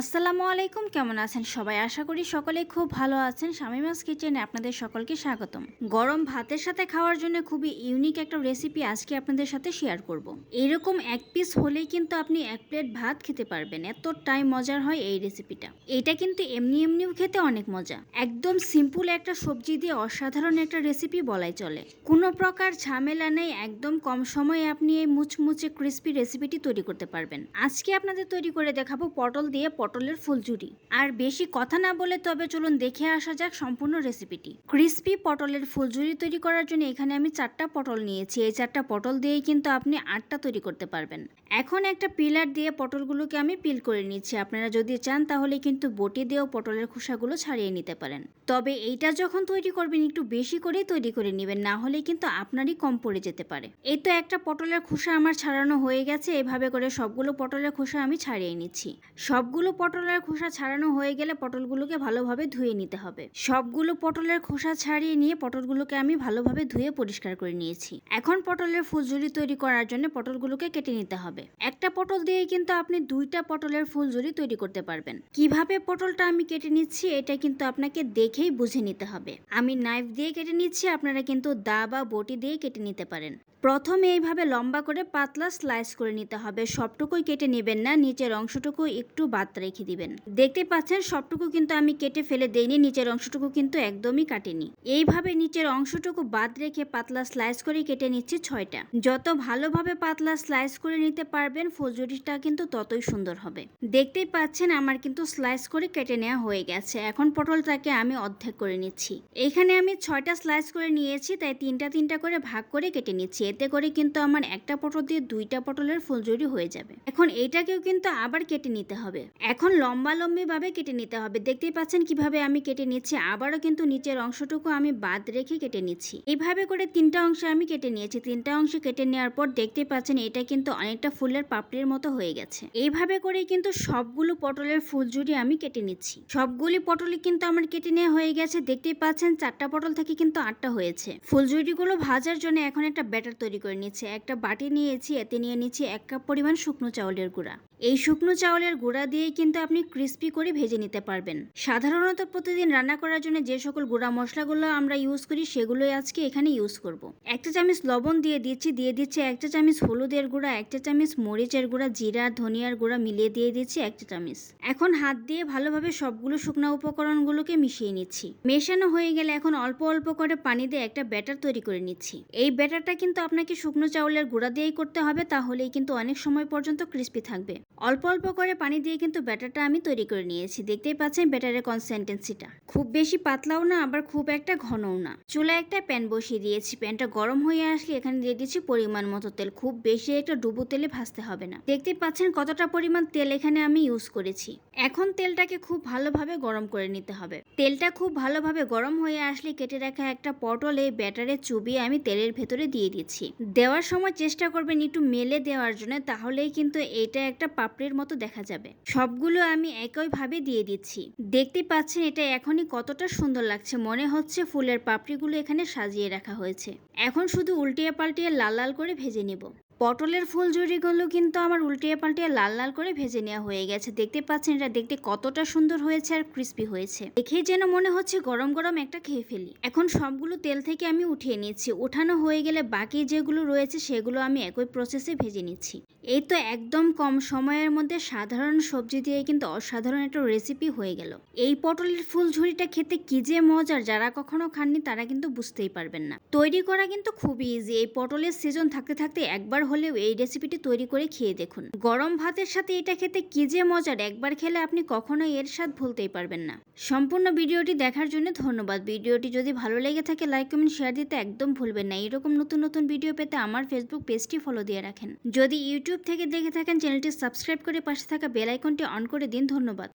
আসসালামু আলাইকুম, কেমন আছেন সবাই? আশা করি সকলে খুব ভালো আছেন। শামিমাস কিচেনে আপনাদের সকলকে স্বাগতম। গরম ভাতের সাথে খাওয়ার জন্য খুবই ইউনিক একটা রেসিপি আজকে আপনাদের সাথে শেয়ার করব। এইরকম এক পিস হলেই কিন্তু আপনি এক প্লেট ভাত খেতে পারবেন। এতটাই মজার হয় এই রেসিপিটা এটা কিন্তু এমনি এমনিও খেতে অনেক মজা। একদম সিম্পল একটা সবজি দিয়ে অসাধারণ একটা রেসিপি বলাই চলে। কোনো প্রকার ঝামেলা নেই, একদম কম সময়ে আপনি এই মুচমুচে ক্রিস্পি রেসিপিটি তৈরি করতে পারবেন। আজকে আপনাদের তৈরি করে দেখাবো পটল দিয়ে পটলের ফুলঝুরি। আর বেশি কথা না বলে তবে চলুন দেখে আসা যাক সম্পূর্ণ রেসিপিটি। ক্রিস্পি পটলের ফুলঝুরি তৈরি করার জন্য এখানে আমি চারটা পটল নিয়েছি। এই চারটা পটল দিয়েই কিন্তু আপনি আটটা তৈরি করতে পারবেন। এখন একটা পিলার দিয়ে পটলগুলোকে আমি পিল করে নিচ্ছি। আপনারা যদি চান তাহলে কিন্তু বটি দিয়েও পটলের খোসাগুলো ছাড়িয়ে নিতে পারেন। তবে এইটা যখন তৈরি করবেন, একটু বেশি করেই তৈরি করে নেবেন। না হলে কিন্তু আপনারই কম পড়ে যেতে পারে। এই তো একটা পটলের খোসা আমার ছাড়ানো হয়ে গেছে। এভাবে করে সবগুলো পটলের খোসা আমি ছাড়িয়ে নিচ্ছি। সবগুলো পটলের খোসা ছাড়ানো হয়ে গেলে পটলগুলোকে ভালোভাবে ধুয়ে নিতে হবে। সবগুলো পটলের খোসা ছাড়িয়ে নিয়ে পটলগুলোকে আমি ভালোভাবে ধুয়ে পরিষ্কার করে নিয়েছি। এখন পটলের ফুলঝুরি তৈরি করার জন্য পটলগুলোকে কেটে নিতে হবে। একটা পটল দিয়ে কিন্তু আপনি দুইটা পটলের ফুলঝুরি তৈরি করতে পারবেন। কীভাবে পটলটা আমি কেটে নিচ্ছি এটা কিন্তু আপনাকে দেখেই বুঝে নিতে হবে। আমি নাইফ দিয়ে কেটে নিচ্ছি, আপনারা কিন্তু দা বা বটি দিয়ে কেটে নিতে পারেন। প্রথমে এইভাবে লম্বা করে পাতলা স্লাইস করে নিতে হবে। সবটুকুই কেটে নেবেন না, নিচের অংশটুকু একটু বাদ রেখে দিবেন। দেখতে পাচ্ছেন, সবটুকু কিন্তু আমি কেটে ফেলে দেইনি, নিচের অংশটুকু কিন্তু একদমই কাটিনি। এইভাবে নিচের অংশটুকু বাদ রেখে পাতলা স্লাইস করে কেটে নিচ্ছি ছয়টা। যত ভালোভাবে পাতলা স্লাইস করে নিতে পারবেন, ফুলঝুরিটা কিন্তু ততই সুন্দর হবে। দেখতেই পাচ্ছেন, আমার কিন্তু স্লাইস করে কেটে নেওয়া হয়ে গেছে। এখন পটলটাকে আমি অর্ধেক করে নিচ্ছি। এখানে আমি ছয়টা স্লাইস করে নিয়েছি, তাই তিনটা তিনটা করে ভাগ করে কেটে নিচ্ছি। এতে করে কিন্তু আমার একটা পটল দিয়ে দুইটা পটলের ফুলঝুরি হয়ে যাবে। এখন এইটাকেও কিন্তু আবার কেটে নিতে হবে। এখন লম্বা লম্বি ভাবে কেটে নিতে হবে। দেখতেই পাচ্ছেন কীভাবে আমি কেটে নিচ্ছি। আবারও কিন্তু নিচের অংশটুকু আমি বাদ রেখে কেটে নিচ্ছি। এইভাবে করে তিনটা অংশে আমি কেটে নিয়েছি। তিনটা অংশে কেটে নেওয়ার পর দেখতে পাচ্ছেন এটা কিন্তু অনেকটা ফুলের পাপড়ির মতো হয়ে গেছে। এইভাবে করেই কিন্তু সবগুলো পটলের ফুলঝুরি আমি কেটে নিচ্ছি। সবগুলি পটলই কিন্তু আমার কেটে নেওয়া হয়ে গেছে। দেখতেই পাচ্ছেন চারটা পটল থেকে কিন্তু আটটা হয়েছে। ফুলঝুরিগুলো ভাজার জন্য এখন একটা ব্যাটার তৈরি করে নিচ্ছে। একটা বাটি নিয়েছি, এতে নিয়ে নিচ্ছি এক কাপ পরিমাণ শুকনো চাউলের গুঁড়া। এই শুকনো চাউলের গুঁড়া দিয়েই কিন্তু আপনি ক্রিস্পি করে ভেজে নিতে পারবেন। সাধারণত প্রতিদিন রান্না করার জন্য যে সকল গুঁড়া মশলাগুলো আমরা ইউজ করি, সেগুলোই আজকে এখানে ইউজ করব। একটা চামচ লবণ দিয়ে দিচ্ছি দিয়ে দিচ্ছি একটা চামচ হলুদের গুঁড়া একটা চামচ মরিচের গুঁড়া, জিরা, ধনিয়ার গুঁড়া মিলিয়ে দিয়ে দিচ্ছি একটা চামচ। এখন হাত দিয়ে ভালোভাবে সবগুলো শুকনা উপকরণগুলোকে মিশিয়ে নিচ্ছি। মেশানো হয়ে গেলে এখন অল্প অল্প করে পানি দিয়ে একটা ব্যাটার তৈরি করে নিচ্ছি। এই ব্যাটারটা কিন্তু আপনাকে শুকনো চাউলের গুঁড়া দিয়েই করতে হবে, তাহলেই কিন্তু অনেক সময় পর্যন্ত ক্রিস্পি থাকবে। অল্প অল্প করে পানি দিয়ে কিন্তু ব্যাটারটা আমি তৈরি করে নিয়েছি। দেখতেই পাচ্ছেন ব্যাটারের কনসেন্টেন্সিটা খুব বেশি পাতলাও না, আবার খুব একটা ঘনও না। চুলায় একটা প্যান বসিয়ে দিয়েছি। প্যানটা গরম হয়ে আসলে এখানে দিয়ে দিচ্ছি পরিমাণ মতো তেল। খুব বেশি একটা ডুবো তেলে ভাজতে হবে না। দেখতে পাচ্ছেন কতটা পরিমাণ তেল এখানে আমি ইউজ করেছি। এখন তেলটাকে খুব ভালোভাবে গরম করে নিতে হবে। তেলটা খুব ভালোভাবে গরম হয়ে আসলে কেটে রাখা একটা পটল ব্যাটারে চুবিয়ে আমি তেলের ভেতরে দিয়ে দিচ্ছি। দেওয়ার সময় চেষ্টা করবেন একটু মেলে দেওয়ার জন্য, তাহলেই কিন্তু এটা একটা পাপড়ির মতো দেখা যাবে। সবগুলো আমি একইভাবে দিয়ে দিচ্ছি। দেখতে পাচ্ছেন এটা এখনই কতটা সুন্দর লাগছে। মনে হচ্ছে ফুলের পাপড়িগুলো এখানে সাজিয়ে রাখা হয়েছে। এখন শুধু উল্টিয়ে পাল্টিয়ে লাল লাল করে ভেজে নিব। পটলের ফুল ফুলঝুরিগুলো কিন্তু আমার উল্টিয়ে পাল্টিয়ে লাল লাল করে ভেজে নেওয়া হয়ে গেছে। দেখতে পাচ্ছেন এটা দেখতে কতটা সুন্দর হয়েছে আর ক্রিস্পি হয়েছে। দেখেই যেন মনে হচ্ছে গরম গরম একটা খেয়ে ফেলি। এখন সবগুলো তেল থেকে আমি উঠিয়ে নিচ্ছি। উঠানো হয়ে গেলে বাকি যেগুলো রয়েছে সেগুলো আমি একই প্রসেসে ভেজে নিচ্ছি। এই তো একদম কম সময়ের মধ্যে সাধারণ সবজি দিয়ে কিন্তু অসাধারণ একটা রেসিপি হয়ে গেল। এই পটলের ফুলঝুরিটা খেতে কি যে মজার, যারা কখনো খাননি তারা কিন্তু বুঝতেই পারবেন না। তৈরি করা কিন্তু খুবই ইজি এই পটলের সিজন থাকতে থাকতে একবার হলেও এই রেসিপিটি তৈরি করে খেয়ে দেখুন। গরম ভাতের সাথে এটা খেতে কি যে মজার, একবার খেলে আপনি কখনোই এর স্বাদ ভুলতেই পারবেন না। সম্পূর্ণ ভিডিওটি দেখার জন্য ধন্যবাদ। ভিডিওটি যদি ভালো লেগে থাকে লাইক কমেন্ট শেয়ার দিতে একদম ভুলবেন না। এরকম নতুন নতুন ভিডিও পেতে আমার ফেসবুক পেজটি ফলো দিয়ে রাখেন। যদি ইউটিউব থেকে দেখে থাকেন চ্যানেলটি সাবস্ক্রাইব করে পাশে থাকা বেল আইকনটি অন করে দিন। ধন্যবাদ।